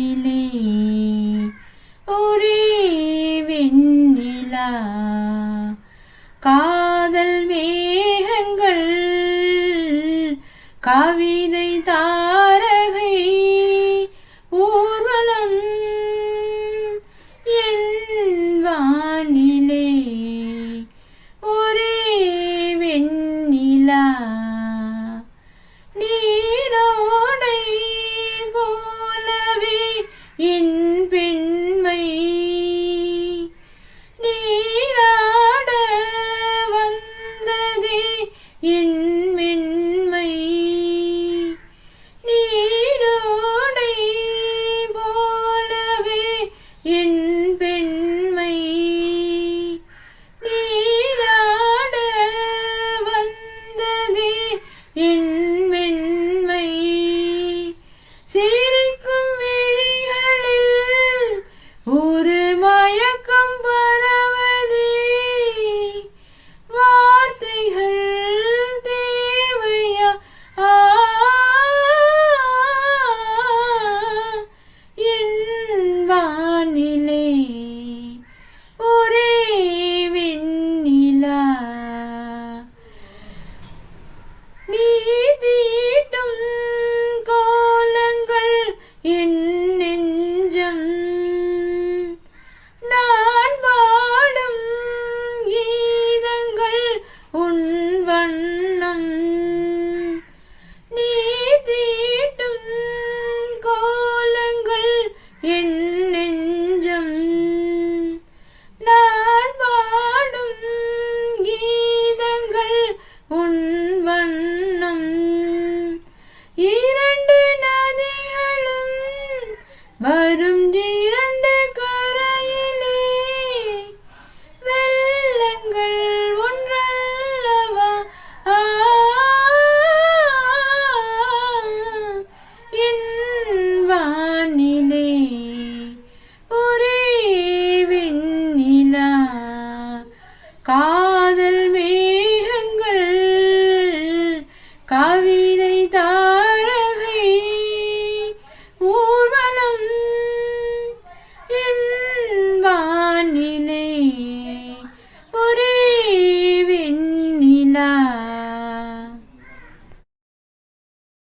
வானிலே ஒரே வெண்ணிலா. காதல் மேகங்கள் கவிதை தாரகை ஊர்வலம் என் வானிலே. ஒரே வெண்ணிலா. என் உன் வண்ணம் நீ தீட்டும் கோலங்கள் என் நெஞ்சம். நான் பாடும் கீதங்கள் உன் வண்ணம். இரண்டு நதிகளும் வரும் Ka